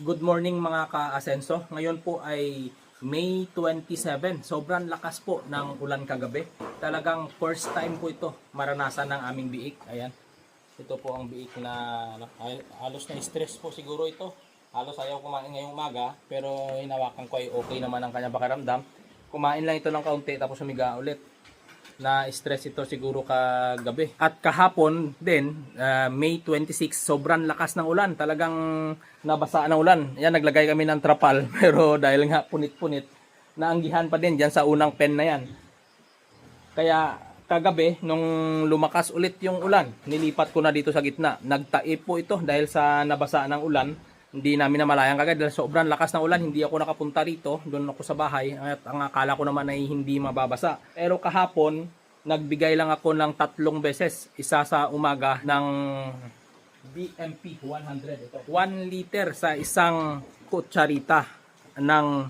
Good morning mga ka-asenso. Ngayon po ay May 27. Sobrang lakas po ng ulan kagabi. Talagang first time po ito maranasan ng aming biik. Ayan. Ito po ang biik na halos na stress po siguro ito. Halos ayaw kumain ngayong umaga pero hinawakan ko ay okay naman ang kanyang pakiramdam. Kumain lang ito ng kaunti tapos humiga ulit na stress ito siguro kagabi. At kahapon din, ah, May 26, sobrang lakas ng ulan. Talagang nabasa ng ulan. Yan, naglagay kami ng trapal. Pero dahil nga punit-punit, naanggihan pa din dyan sa unang pen na yan. Kaya kagabi, nung lumakas ulit yung ulan, nilipat ko na dito sa gitna. Nagtaip po ito dahil sa nabasa ng ulan. Hindi namin namalayang kagad dahil sobrang lakas ng ulan. Hindi ako nakapunta rito. Doon ako sa bahay. At ang akala ko naman ay hindi mababasa. Pero kahapon, nagbigay lang ako ng tatlong beses. Isa sa umaga ng BMP 100. Ito. 1 liter sa isang kutsarita ng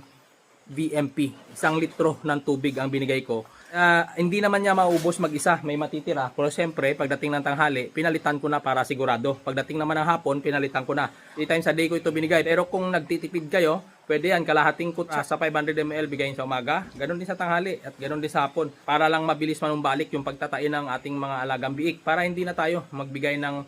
VMP. Isang litro ng tubig ang binigay ko. Ah, hindi naman niya maubos mag-isa, may matitira. Pero siyempre, pagdating ng tanghali, pinalitan ko na para sigurado. Pagdating naman ng hapon, pinalitan ko na. 3 times a day ko ito binigay. Pero kung nagtitipid kayo, pwede yan, kalahating kutsa sa 500 ml bigayin sa umaga. Ganon din sa tanghali at ganon din sa hapon. Para lang mabilis manumbalik yung pagtatain ng ating mga alagang biik. Para hindi na tayo magbigay ng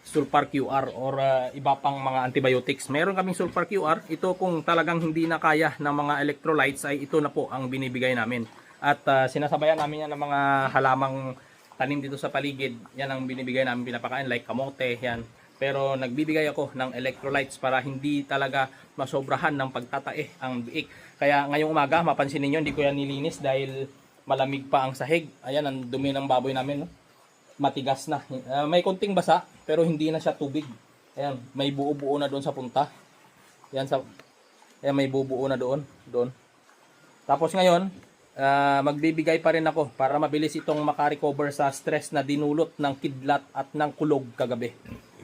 sulfur QR or uh, iba pang mga antibiotics. Meron kaming sulfur QR. Ito kung talagang hindi na kaya ng mga electrolytes ay ito na po ang binibigay namin. At uh, sinasabayan namin yan ng mga halamang tanim dito sa paligid. Yan ang binibigay namin pinapakain like kamote, yan. Pero nagbibigay ako ng electrolytes para hindi talaga masobrahan ng pagtatae ang biik. Kaya ngayong umaga, mapansin ninyo, hindi ko yan nilinis dahil malamig pa ang sahig. Ayan, ang dumi ng baboy namin. No? matigas na. Uh, may konting basa, pero hindi na siya tubig. Ayan, may buo-buo na doon sa punta. Ayan, sa, ayan may buo-buo na doon. doon. Tapos ngayon, ah, magbibigay pa rin ako para mabilis itong makarecover sa stress na dinulot ng kidlat at ng kulog kagabi.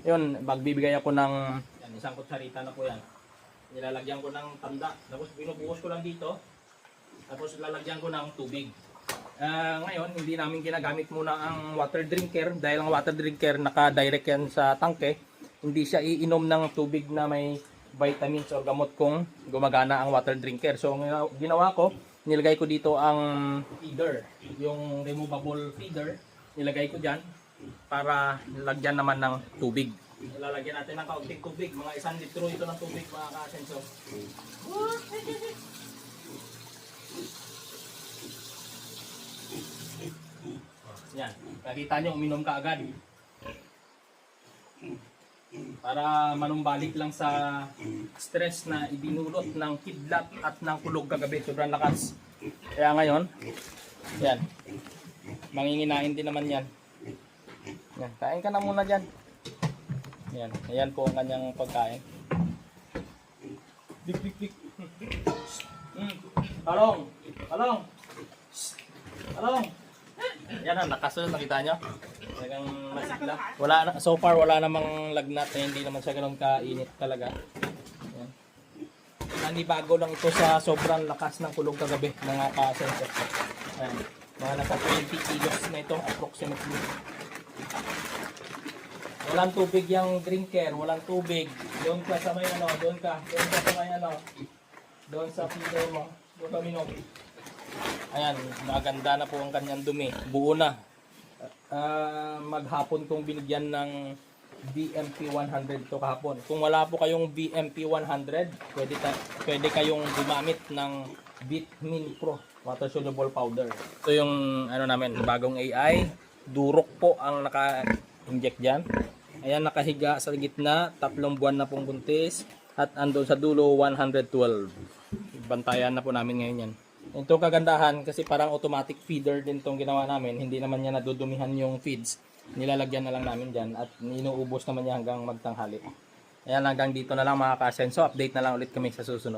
Yun, magbibigay ako ng yan, isang kutsarita na po yan. Nilalagyan ko ng tanda. Tapos binubuhos ko lang dito. Tapos lalagyan ko ng tubig. Ah, ngayon, hindi namin ginagamit muna ang water drinker dahil ang water drinker naka-direct yan sa tangke. Hindi siya iinom ng tubig na may vitamins o gamot kung gumagana ang water drinker. So, ginawa ko, nilagay ko dito ang feeder, yung removable feeder. Nilagay ko dyan para lagyan naman ng tubig. Ilalagyan natin ng kaunting tubig, mga isang litro ito ng tubig mga kasenso. Yan. Nakita nyo, uminom ka agad. Para manumbalik lang sa stress na ibinulot ng kidlat at ng kulog kagabi. Sobrang lakas. Kaya ngayon, yan. Manginginain din naman yan. Yan. Kain ka na muna dyan. Yan. Ayan po ang kanyang pagkain. Bik, bik, bik. Mm. Talong! Talong! Talong! Yan ang nakasunod, nakita nyo? Talagang masigla. Wala na, so far wala namang lagnat na hindi naman siya ganun kainit talaga. Yan. Nanibago lang ito sa sobrang lakas ng kulog kagabi mga kasenso. Ayan. Mga nasa 20 kilos na ito approximately. Walang tubig yung drinker, walang tubig. Doon ka sa may ano, doon ka, doon ka sa may ano, doon sa feeder mo, doon ka minom. Ayan, maganda na po ang kanyang dumi. Buo na. Ah, maghapon kong binigyan ng BMP 100 to kahapon. Kung wala po kayong BMP 100, pwede, ta- pwede kayong gumamit ng Bitmin Pro water soluble powder. Ito yung ano namin, bagong AI. Durok po ang naka-inject diyan. Ayan nakahiga sa gitna, tatlong buwan na pong buntis at andun sa dulo 112. Bantayan na po namin ngayon yan. Ito kagandahan kasi parang automatic feeder din tong ginawa namin. Hindi naman niya nadudumihan yung feeds. Nilalagyan na lang namin dyan at inuubos naman niya hanggang magtanghali. Ayan hanggang dito na lang mga kasenso. Update na lang ulit kami sa susunod.